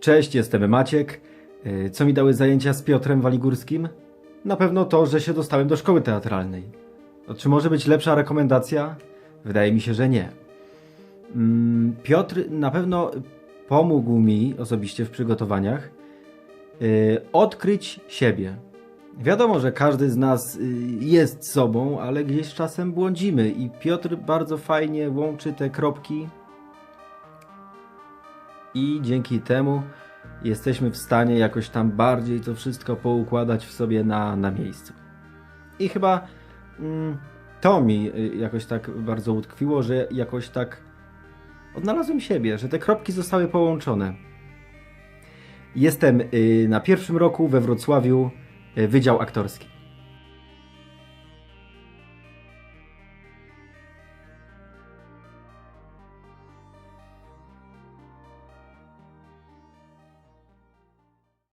Cześć, jestem Maciek. Y, Co mi dały zajęcia z Piotrem Waligórskim? Na pewno to, że się dostałem do szkoły teatralnej. No, czy może być lepsza rekomendacja? Wydaje mi się, że nie. Mm, Piotr na pewno pomógł mi osobiście w przygotowaniach y, odkryć siebie. Wiadomo, że każdy z nas y, jest sobą, ale gdzieś czasem błądzimy i Piotr bardzo fajnie łączy te kropki i dzięki temu jesteśmy w stanie jakoś tam bardziej to wszystko poukładać w sobie na, na miejscu. I chyba mm, to mi y, jakoś tak bardzo utkwiło, że jakoś tak odnalazłem siebie, że te kropki zostały połączone. Jestem y, na pierwszym roku we Wrocławiu Wydział Aktorski.